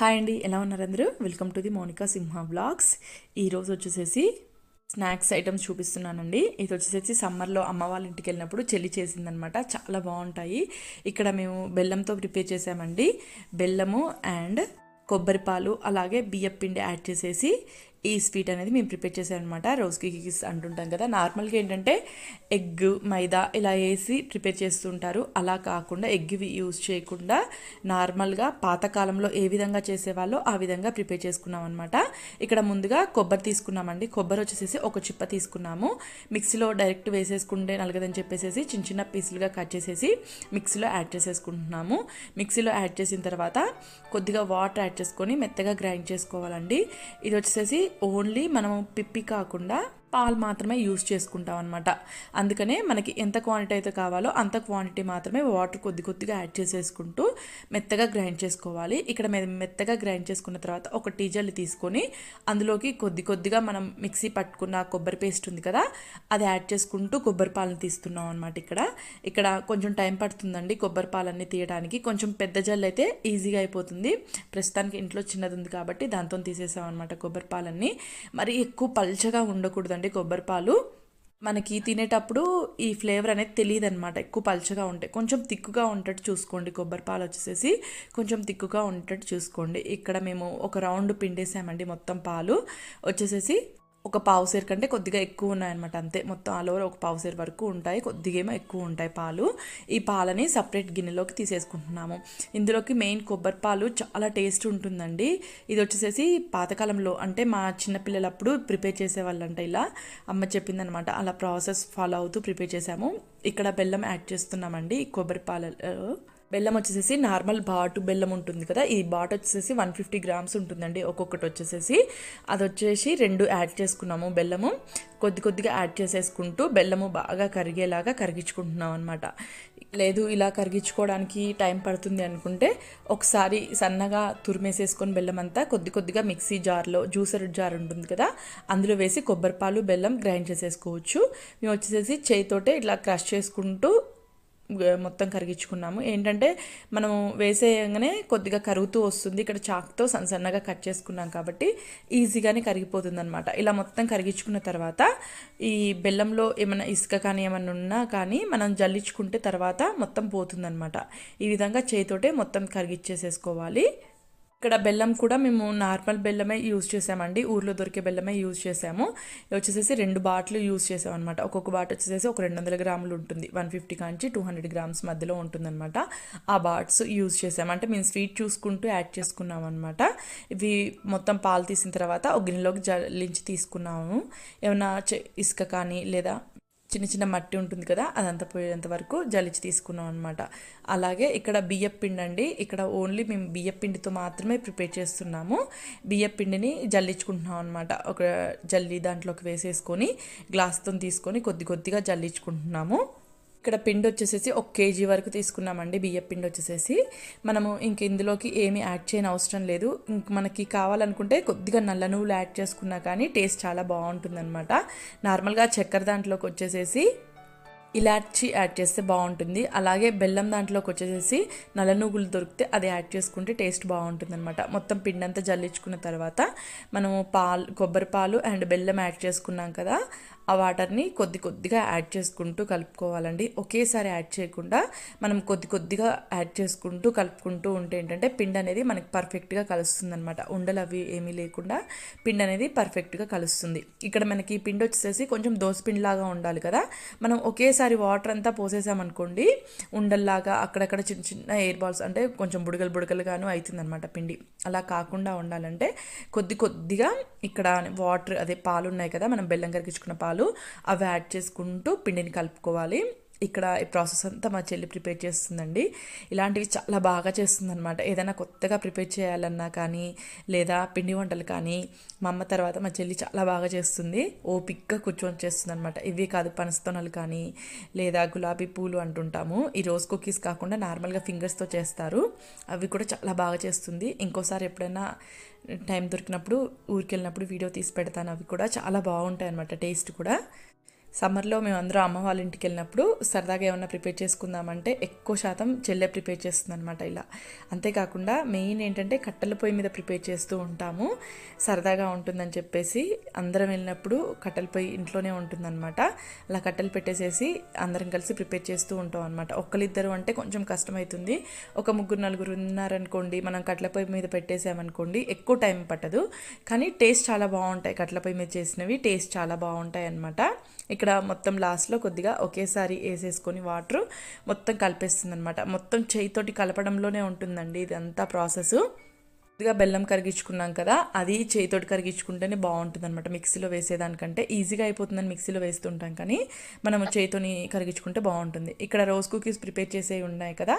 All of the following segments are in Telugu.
హాయ్ అండి ఎలా ఉన్నారు అందరూ? Welcome to the Monika Simha blogs ఈరోజు వచ్చేసేసి స్నాక్స్ ఐటమ్స్ చూపిస్తున్నానండి. ఇది వచ్చేసేసి సమ్మర్లో అమ్మ వాళ్ళ ఇంటికి వెళ్ళినప్పుడు చెల్లి చేసిందనమాట. చాలా బాగుంటాయి. ఇక్కడ మేము బెల్లంతో ప్రిపేర్ చేసామండి. బెల్లము అండ్ కొబ్బరి పాలు అలాగే బియ్యం పిండి యాడ్ చేసేసి ఈ స్వీట్ అనేది మేము ప్రిపేర్ చేసామన్నమాట రోజ్ కేక్స్ అంటుంటాం కదా. నార్మల్గా ఏంటంటే ఎగ్ మైదా ఇలా వేసి ప్రిపేర్ చేస్తుంటారు. అలా కాకుండా ఎగ్ యూజ్ చేయకుండా నార్మల్గా పాతకాలంలో ఏ విధంగా చేసేవాళ్ళో ఆ విధంగా ప్రిపేర్ చేసుకున్నాం అనమాట ఇక్కడ ముందుగా కొబ్బరి తీసుకున్నామండి. కొబ్బరి వచ్చేసేసి ఒక చిప్ప తీసుకున్నాము. మిక్సీలో డైరెక్ట్ వేసేసుకుంటే నలగదని చెప్పేసి చిన్న చిన్న పీసులుగా కట్ చేసేసి మిక్సీలో యాడ్ చేసేసుకుంటున్నాము. మిక్సీలో యాడ్ చేసిన తర్వాత కొద్దిగా వాటర్ యాడ్ చేసుకొని మెత్తగా గ్రైండ్ చేసుకోవాలండి. ఇది వచ్చేసి ఓన్లీ మనము పిప్పి కాకుండా పాలు మాత్రమే యూస్ చేసుకుంటాం అనమాట అందుకనే మనకి ఎంత క్వాంటిటీ అయితే కావాలో అంత క్వాంటిటీ మాత్రమే వాటర్ కొద్ది కొద్దిగా యాడ్ చేసేసుకుంటూ మెత్తగా గ్రైండ్ చేసుకోవాలి. ఇక్కడ మేము మెత్తగా గ్రైండ్ చేసుకున్న తర్వాత ఒక టీ తీసుకొని అందులోకి కొద్ది కొద్దిగా మనం మిక్సీ పట్టుకున్న కొబ్బరి పేస్ట్ ఉంది కదా అది యాడ్ చేసుకుంటూ కొబ్బరి పాలను తీస్తున్నాం అనమాట ఇక్కడ. ఇక్కడ కొంచెం టైం పడుతుందండి కొబ్బరి పాలన్నీ తీయడానికి. కొంచెం పెద్ద జల్లు అయితే ఈజీగా అయిపోతుంది. ప్రస్తుతానికి ఇంట్లో చిన్నది ఉంది కాబట్టి దాంతో తీసేసాం అనమాట కొబ్బరి పాలన్నీ. మరి ఎక్కువ పల్చగా ఉండకూడదండి. కొబ్బరి పాలు మనకి తినేటప్పుడు ఈ ఫ్లేవర్ అనేది తెలియదు అనమాట ఎక్కువ పలచగా ఉంటాయి కొంచెం తిక్కుగా ఉండేటట్టు చూసుకోండి కొబ్బరి పాలు వచ్చేసేసి. కొంచెం తిక్కుగా ఉండేటట్టు చూసుకోండి. ఇక్కడ మేము ఒక రౌండ్ పిండేసామండి మొత్తం పాలు. వచ్చేసేసి ఒక పావు సేరు కంటే కొద్దిగా ఎక్కువ ఉన్నాయన్నమాట అంతే. మొత్తం ఆల్ ఓవర్ ఒక పావు సేరు వరకు ఉంటాయి కొద్దిగా ఏమో ఎక్కువ ఉంటాయి పాలు. ఈ పాలని సపరేట్ గిన్నెలోకి తీసేసుకుంటున్నాము. ఇందులోకి మెయిన్ కొబ్బరి పాలు చాలా టేస్ట్ ఉంటుందండి. ఇది వచ్చేసేసి పాతకాలంలో అంటే మా చిన్నపిల్లలప్పుడు ప్రిపేర్ చేసేవాళ్ళంట ఇలా. అమ్మ చెప్పిందనమాట అలా ప్రాసెస్ ఫాలో అవుతూ ప్రిపేర్ చేసాము. ఇక్కడ బెల్లం యాడ్ చేస్తున్నామండి కొబ్బరి పాలలో బెల్లం వచ్చేసేసి నార్మల్ బాటు బెల్లం ఉంటుంది కదా ఈ బాట్ వచ్చేసి వన్ ఫిఫ్టీ గ్రామ్స్ ఉంటుందండి ఒక్కొక్కటి వచ్చేసేసి. అది వచ్చేసి రెండు యాడ్ చేసుకున్నాము బెల్లము. కొద్ది కొద్దిగా యాడ్ చేసేసుకుంటూ బెల్లము బాగా కరిగేలాగా కరిగించుకుంటున్నాం అనమాట లేదు ఇలా కరిగించుకోవడానికి టైం పడుతుంది అనుకుంటే ఒకసారి సన్నగా తురిమేసేసుకొని బెల్లం అంతా కొద్ది కొద్దిగా మిక్సీ జార్లో జ్యూసర్ జార్ ఉంటుంది కదా అందులో వేసి కొబ్బరిపాలు బెల్లం గ్రైండ్ చేసేసుకోవచ్చు. మేము వచ్చేసేసి చేయితోటే ఇట్లా క్రష్ చేసుకుంటూ మొత్తం కరిగించుకున్నాము. ఏంటంటే మనం వేసేయగానే కొద్దిగా కరుగుతూ వస్తుంది. ఇక్కడ చాక్తో సన్న సన్నగా కట్ చేసుకున్నాం కాబట్టి ఈజీగానే కరిగిపోతుంది అనమాట ఇలా మొత్తం కరిగించుకున్న తర్వాత ఈ బెల్లంలో ఏమైనా ఇసుక కానీ ఏమైనా ఉన్నా కానీ మనం జల్లించుకుంటే తర్వాత మొత్తం పోతుందన్నమాట. ఈ విధంగా చేతితోటే మొత్తం కరిగిచ్చేసేసుకోవాలి. ఇక్కడ బెల్లం కూడా మేము నార్మల్ బెల్లమే యూజ్ చేసామండి. ఊర్లో దొరికే బెల్లమే యూజ్ చేసాము. వచ్చేసేసి రెండు బాట్లు యూజ్ చేసాం అనమాట ఒక్కొక్క బాట్ వచ్చేసి ఒక రెండు వందల గ్రాములు ఉంటుంది. వన్ ఫిఫ్టీ కాంచి టూ హండ్రెడ్ గ్రామ్స్ మధ్యలో ఉంటుందన్నమాట. ఆ బాట్స్ యూజ్ చేసాము. అంటే మేము స్వీట్ చూసుకుంటూ యాడ్ చేసుకున్నాం అనమాట ఇవి మొత్తం పాలు తీసిన తర్వాత ఒక గిన్నెలోకి జల్లించి తీసుకున్నాము. ఏమైనా ఇసుక కానీ లేదా చిన్న చిన్న మట్టి ఉంటుంది కదా అదంతా పోయేంత వరకు జలిచి తీసుకున్నాం అనమాట అలాగే ఇక్కడ బియ్యం పిండి అండి. ఇక్కడ ఓన్లీ మేము బియ్యం పిండితో మాత్రమే ప్రిపేర్ చేస్తున్నాము. బియ్యం పిండిని జల్లించుకుంటున్నాం అనమాట ఒక జల్లి దాంట్లోకి వేసేసుకొని గ్లాస్తో తీసుకొని కొద్ది కొద్దిగా జల్లించుకుంటున్నాము. ఇక్కడ పిండి వచ్చేసేసి ఒక కేజీ వరకు తీసుకున్నామండి బియ్యం పిండి వచ్చేసేసి. మనము ఇంక ఇందులోకి ఏమీ యాడ్ చేయని అవసరం లేదు. ఇంక మనకి కావాలనుకుంటే కొద్దిగా నల్ల నువ్వులు యాడ్ చేసుకున్నా కానీ టేస్ట్ చాలా బాగుంటుందన్నమాట. నార్మల్గా చక్కెర దాంట్లోకి వచ్చేసేసి ఇలాచి యాడ్ చేస్తే బాగుంటుంది. అలాగే బెల్లం దాంట్లోకి వచ్చేసేసి నల్ల నువ్వులు దొరికితే అది యాడ్ చేసుకుంటే టేస్ట్ బాగుంటుంది అనమాట మొత్తం పిండి అంతా జల్లించుకున్న తర్వాత మనము పాలు కొబ్బరి పాలు అండ్ బెల్లం యాడ్ చేసుకున్నాం కదా ఆ వాటర్ని కొద్ది కొద్దిగా యాడ్ చేసుకుంటూ కలుపుకోవాలండి. ఒకేసారి యాడ్ చేయకుండా మనం కొద్ది కొద్దిగా యాడ్ చేసుకుంటూ కలుపుకుంటూ ఉంటే ఏంటంటే పిండి అనేది మనకి పర్ఫెక్ట్గా కలుస్తుంది అనమాట ఉండలు అవి ఏమీ లేకుండా పిండి అనేది పర్ఫెక్ట్గా కలుస్తుంది. ఇక్కడ మనకి పిండి వచ్చేసి కొంచెం దోసపిండిలాగా ఉండాలి కదా. మనం ఒకేసారి వాటర్ అంతా పోసేసామనుకోండి ఉండల్లాగా అక్కడక్కడ చిన్న చిన్న ఎయిర్ బాల్స్ అంటే కొంచెం బుడగలు బుడగలుగాను అవుతుందన్నమాట పిండి. అలా కాకుండా ఉండాలంటే కొద్ది కొద్దిగా ఇక్కడ వాటర్ అదే పాలు ఉన్నాయి కదా మనం బెల్లం కరిగించుకున్న పాలు అవి యాడ్ చేసుకుంటూ పిండిని కలుపుకోవాలి. ఇక్కడ ఈ ప్రాసెస్ అంతా మా చెల్లి ప్రిపేర్ చేస్తుందండి. ఇలాంటివి చాలా బాగా చేస్తుందనమాట ఏదైనా కొత్తగా ప్రిపేర్ చేయాలన్నా కానీ లేదా పిండి వంటలు కానీ మా అమ్మ తర్వాత మా చెల్లి చాలా బాగా చేస్తుంది. ఓపిక్గా కూర్చొని చేస్తుంది అనమాట ఇవి కాదు పనస్తోనలు కానీ లేదా గులాబీ పూలు అంటుంటాము. ఈ రోజ్ కుకీస్ కాకుండా నార్మల్గా ఫింగర్స్తో చేస్తారు. అవి కూడా చాలా బాగా చేస్తుంది. ఇంకోసారి ఎప్పుడైనా టైం దొరికినప్పుడు ఊరికి వెళ్ళినప్పుడు వీడియో తీసి పెడతాను. అవి కూడా చాలా బాగుంటాయి అనమాట టేస్ట్ కూడా. సమ్మర్లో మేము అమ్మ వాళ్ళ ఇంటికి వెళ్ళినప్పుడు సరదాగా ఏమన్నా ప్రిపేర్ చేసుకుందామంటే ఎక్కువ శాతం చెల్లె ప్రిపేర్ చేస్తుంది అనమాట ఇలా. అంతేకాకుండా మెయిన్ ఏంటంటే కట్టెల పొయ్యి మీద ప్రిపేర్ చేస్తూ ఉంటాము. సరదాగా ఉంటుందని చెప్పేసి అందరం వెళ్ళినప్పుడు కట్టెల పొయ్యి ఇంట్లోనే ఉంటుందన్నమాట. అలా కట్టెలు పెట్టేసేసి అందరం కలిసి ప్రిపేర్ చేస్తూ ఉంటాం అనమాట ఒక్కరిద్దరు అంటే కొంచెం కష్టమవుతుంది ఒక ముగ్గురు నలుగురు ఉన్నారనుకోండి మనం కట్టెల పొయ్యి మీద పెట్టేసామనుకోండి ఎక్కువ టైం పట్టదు. కానీ టేస్ట్ చాలా బాగుంటాయి కట్టెల పొయ్యి మీద చేసినవి. టేస్ట్ చాలా బాగుంటాయి అనమాట ఇక్కడ మొత్తం లాస్ట్లో కొద్దిగా ఒకేసారి వేసేసుకొని వాటర్ మొత్తం కలిపేస్తుంది అనమాట మొత్తం చేయితోటి కలపడంలోనే ఉంటుందండి ఇదంతా ప్రాసెస్ కొద్దిగా బెల్లం కరిగించుకున్నాం కదా అది చేయితోటి కరిగించుకుంటేనే బాగుంటుంది అనమాట మిక్సీలో వేసేదానికంటే ఈజీగా అయిపోతుందని మిక్సీలో వేస్తుంటాం కానీ మనం చేయితోని కరిగించుకుంటే బాగుంటుంది. ఇక్కడ రోజ్ కుకీస్ ప్రిపేర్ చేసేవి ఉన్నాయి కదా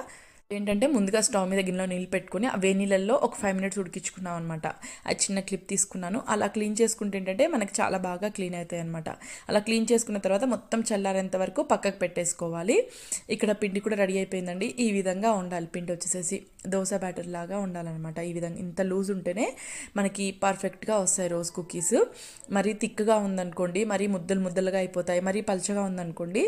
ఏంటంటే ముందుగా స్టవ్ మీద గిన్నెలో నీళ్ళు పెట్టుకొని ఆ వేడి నీళ్ళల్లో ఒక ఫైవ్ మినిట్స్ ఉడికించుకున్నాం అనమాట ఆ చిన్న క్లిప్ తీసుకున్నాను. అలా క్లీన్ చేసుకుంటే ఏంటంటే మనకి చాలా బాగా క్లీన్ అవుతాయి అనమాట అలా క్లీన్ చేసుకున్న తర్వాత మొత్తం చల్లారేంత వరకు పక్కకు పెట్టేసుకోవాలి. ఇక్కడ పిండి కూడా రెడీ అయిపోయిందండి. ఈ విధంగా ఉండాలి. పిండి వచ్చేసేసి దోశ బ్యాటర్ లాగా ఉండాలన్నమాట. ఈ విధంగా ఇంత లూజ్ ఉంటేనే మనకి పర్ఫెక్ట్గా వస్తాయి రోజ్ కుకీస్. మరీ థిక్గా ఉందనుకోండి మరీ ముద్దలు ముద్దలుగా అయిపోతాయి మరీ పలచగా ఉందనుకోండి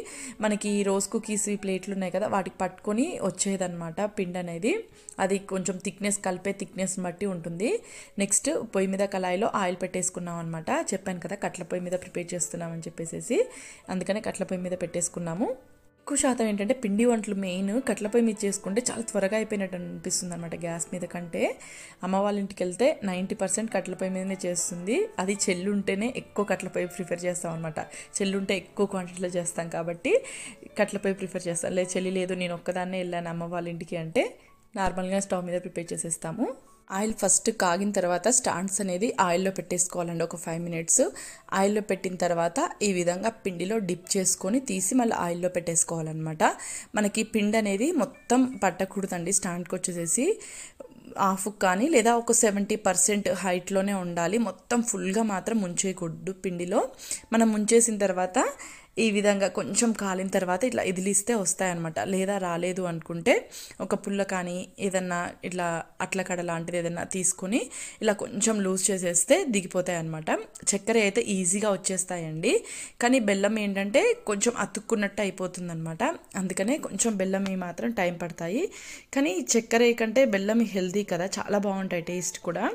మనకి ఈ రోజ్ కుకీస్ ఈ ప్లేట్లు ఉన్నాయి కదా వాటికి పట్టుకొని వచ్చేదన్నమాట. పిండి అనేది. అది కొంచెం థిక్నెస్ కలిపే థిక్నెస్ బట్టి ఉంటుంది. నెక్స్ట్ పొయ్యి మీద కళాయిలో ఆయిల్ పెట్టేసుకున్నాం అనమాట. చెప్పాను కదా కట్ల పొయ్యి మీద ప్రిపేర్ చేస్తున్నామని చెప్పేసి అందుకనే కట్ల పొయ్యి మీద పెట్టేసుకున్నాము. ఎక్కువ శాతం ఏంటంటే పిండి వంటలు మెయిన్ కట్లపై పొయ్యి మీద చేసుకుంటే చాలా త్వరగా అయిపోయినట్టు అనిపిస్తుంది అనమాట గ్యాస్ మీద కంటే. అమ్మ వాళ్ళ ఇంటికి వెళ్తే నైంటీ పర్సెంట్ కట్లపై పొయ్యి మీదనే చేస్తుంది. అది చెల్లుంటేనే ఎక్కువ కట్లపై పొయ్యి ప్రిఫర్ చేస్తాం అనమాట చెల్లుంటే ఎక్కువ క్వాంటిటీలో చేస్తాం కాబట్టి కట్లపై పొయ్యి ప్రిఫర్ చేస్తాం. లేదు చెల్లి లేదు నేను ఒక్కదాన్నే వెళ్ళాను అమ్మ వాళ్ళ ఇంటికి అంటే నార్మల్గా స్టవ్ మీద ప్రిపేర్ చేసేస్తాము. ఆయిల్ ఫస్ట్ కాగిన తర్వాత స్టాండ్స్ అనేది ఆయిల్లో పెట్టేసుకోవాలండి ఒక ఫైవ్ మినిట్స్. ఆయిల్లో పెట్టిన తర్వాత ఈ విధంగా పిండిలో డిప్ చేసుకొని తీసి మళ్ళీ ఆయిల్లో పెట్టేసుకోవాలన్నమాట. మనకి పిండి అనేది మొత్తం పట్టకూడదండి స్టాండ్కి వచ్చేసేసి. హాఫ్ కానీ లేదా ఒక సెవెంటీ పర్సెంట్ హైట్లోనే ఉండాలి మొత్తం ఫుల్గా మాత్రం ముంచేయకూడదు పిండిలో. మనం ముంచేసిన తర్వాత ఈ విధంగా కొంచెం కాలిన తర్వాత ఇట్లా ఇదిలిస్తే వస్తాయన్నమాట. లేదా రాలేదు అనుకుంటే ఒక పుల్ల కానీ ఏదన్నా ఇట్లా అట్లకడ లాంటిది ఏదన్నా తీసుకొని ఇలా కొంచెం లూజ్ చేసేస్తే దిగిపోతాయి అనమాట చక్కెర అయితే ఈజీగా వచ్చేస్తాయండి. కానీ బెల్లం ఏంటంటే కొంచెం అతుక్కున్నట్టు అయిపోతుందన్నమాట. అందుకనే కొంచెం బెల్లం మాత్రం టైం పడతాయి. కానీ చక్కెర కంటే బెల్లం హెల్దీ కదా చాలా బాగుంటాయి టేస్ట్ కూడా.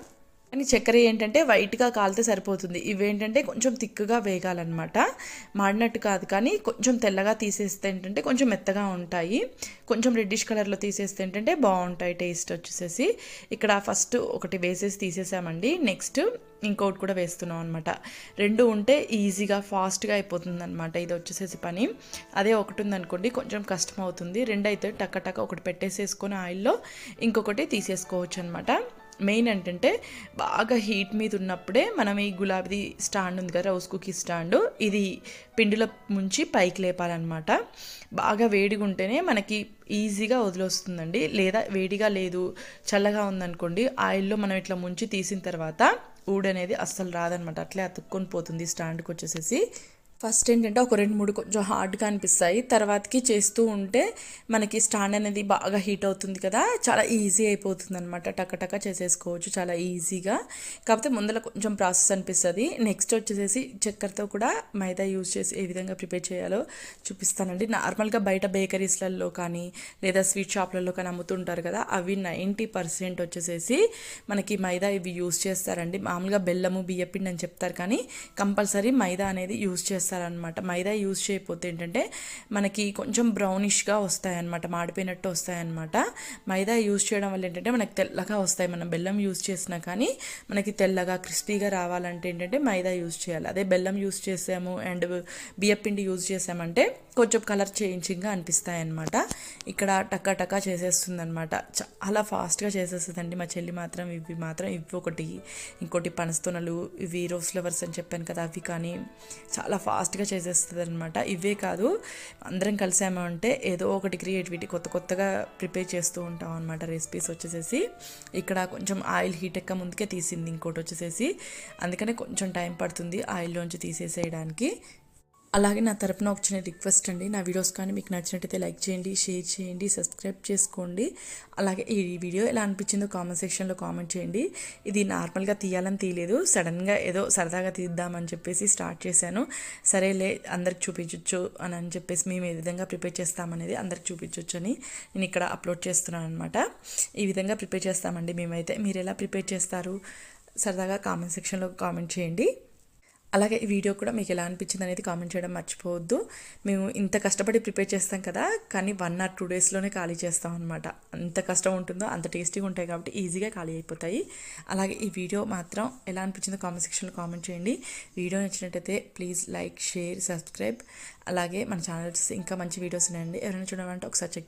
కానీ చక్కెర ఏంటంటే వైట్గా కాలితే సరిపోతుంది. ఇవేంటంటే కొంచెం థిక్గా వేగాలన్నమాట. మాడినట్టు కాదు కానీ కొంచెం తెల్లగా తీసేస్తే ఏంటంటే కొంచెం మెత్తగా ఉంటాయి. కొంచెం రెడ్డిష్ కలర్లో తీసేస్తే ఏంటంటే బాగుంటాయి టేస్ట్ వచ్చేసేసి ఇక్కడ ఫస్ట్ ఒకటి వేసేసి తీసేసామండి. నెక్స్ట్ ఇంకోటి కూడా వేస్తున్నాం అనమాట రెండు ఉంటే ఈజీగా ఫాస్ట్గా అయిపోతుంది అనమాట ఇది వచ్చేసేసి పని. అదే ఒకటి ఉందనుకోండి కొంచెం కష్టం అవుతుంది. రెండు అయితే టక్క టక్క ఒకటి పెట్టేసేసుకొని ఆయిల్లో ఇంకొకటి తీసేసుకోవచ్చు అనమాట మెయిన్ ఏంటంటే బాగా హీట్ మీద ఉన్నప్పుడే మనం ఈ గులాబీ స్టాండ్ ఉంది కదా రౌస్ కుకీ స్టాండ్ ఇది పిండిలో ముంచి పైకి లేపాలన్నమాట. బాగా వేడిగా ఉంటేనే మనకి ఈజీగా వదిలేస్తుందండి. లేదా వేడిగా లేదు చల్లగా ఉందనుకోండి ఆయిల్లో మనం ఇట్లా ముంచి తీసిన తర్వాత ఊడనేది అస్సలు రాదనమాట అట్లే అతుక్కొని పోతుంది స్టాండ్కి వచ్చేసేసి. ఫస్ట్ ఏంటంటే ఒక రెండు మూడు కొంచెం హార్డ్గా అనిపిస్తాయి. తర్వాతకి చేస్తూ ఉంటే మనకి స్టాండ్ అనేది బాగా హీట్ అవుతుంది కదా చాలా ఈజీ అయిపోతుంది అనమాట టకటక చేసేసుకోవచ్చు చాలా ఈజీగా. కాకపోతే ముందర కొంచెం ప్రాసెస్ అనిపిస్తుంది. నెక్స్ట్ వచ్చేసేసి చక్కెరతో కూడా మైదా యూజ్ చేసి ఏ విధంగా ప్రిపేర్ చేయాలో చూపిస్తానండి. నార్మల్గా బయట బేకరీస్లలో కానీ లేదా స్వీట్ షాప్లలో కానీ అమ్ముతుంటారు కదా అవి నైంటీ పర్సెంట్ వచ్చేసేసి మనకి మైదా ఇవి యూజ్ చేస్తారండి. మామూలుగా బెల్లము బియ్యపిండి అని చెప్తారు కానీ కంపల్సరీ మైదా అనేది యూజ్ చేస్తారు. చేస్తారనమాట మైదా యూజ్ చేయకపోతే ఏంటంటే మనకి కొంచెం బ్రౌనిష్గా వస్తాయన్నమాట. మాడిపోయినట్టు వస్తాయన్నమాట. మైదా యూజ్ చేయడం వల్ల ఏంటంటే మనకి తెల్లగా వస్తాయి. మనం బెల్లం యూజ్ చేసినా కానీ మనకి తెల్లగా క్రిస్పీగా రావాలంటే ఏంటంటే మైదా యూజ్ చేయాలి. అదే బెల్లం యూజ్ చేసాము అండ్ బియ్యపిండి యూజ్ చేసామంటే కొంచెం కలర్ చేయించింగ్గా అనిపిస్తాయి అనమాట ఇక్కడ టక్క టక్క చేసేస్తుంది అనమాట చాలా ఫాస్ట్గా చేసేస్తుందండి మా చెల్లి మాత్రం. ఇవి మాత్రం ఇవి ఒకటి. ఇంకోటి పనస్తునలు ఇవి రోజ్ ఫ్లవర్స్ అని చెప్పాను కదా అవి కానీ చాలా ఫాస్ట్గా చేసేస్తుంది అనమాట ఇవే కాదు అందరం కలిసాము అంటే ఏదో ఒకటి క్రియేటివిటీ కొత్త కొత్తగా ప్రిపేర్ చేస్తూ ఉంటాం అనమాట రెసిపీస్ వచ్చేసేసి. ఇక్కడ కొంచెం ఆయిల్ హీట్ ఎక్క ముందుకే తీసింది ఇంకోటి వచ్చేసేసి. అందుకనే కొంచెం టైం పడుతుంది ఆయిల్లోంచి తీసేసేయడానికి. అలాగే నా తరపున ఒక చిన్న రిక్వెస్ట్ అండి. నా వీడియోస్ కానీ మీకు నచ్చినట్టయితే లైక్ చేయండి షేర్ చేయండి సబ్స్క్రైబ్ చేసుకోండి. అలాగే ఈ వీడియో ఎలా అనిపించిందో కామెంట్ సెక్షన్లో కామెంట్ చేయండి. ఇది నార్మల్గా తీయాలని తీయలేదు. సడన్గా ఏదో సరదాగా తీద్దామని చెప్పేసి స్టార్ట్ చేశాను. సరేలే అందరికి చూపించవచ్చు అని అని చెప్పేసి మేము ఏ విధంగా ప్రిపేర్ చేస్తామనేది అందరికి చూపించవచ్చు అని నేను ఇక్కడ అప్లోడ్ చేస్తున్నాను అనమాట ఈ విధంగా ప్రిపేర్ చేస్తామండి మేమైతే. మీరు ఎలా ప్రిపేర్ చేస్తారు? సరదాగా కామెంట్ సెక్షన్లో కామెంట్ చేయండి. అలాగే ఈ వీడియో కూడా మీకు ఎలా అనిపించింది అనేది కామెంట్ చేయడం మర్చిపోవద్దు. మేము ఇంత కష్టపడి ప్రిపేర్ చేస్తాం కదా కానీ వన్ ఆర్ టూ డేస్లోనే ఖాళీ చేస్తాం అనమాట అంత కష్టం ఉంటుందో అంత టేస్టీగా ఉంటాయి కాబట్టి ఈజీగా ఖాళీ అయిపోతాయి. అలాగే ఈ వీడియో మాత్రం ఎలా అనిపించిందో కామెంట్ సెక్షన్లో కామెంట్ చేయండి. వీడియో నచ్చినట్టయితే ప్లీజ్ లైక్ షేర్ సబ్స్క్రైబ్. అలాగే మన ఛానల్స్ ఇంకా మంచి వీడియోస్ ఉన్నాయండి. ఎవరైనా చూడాలంటే ఒకసారి చెక్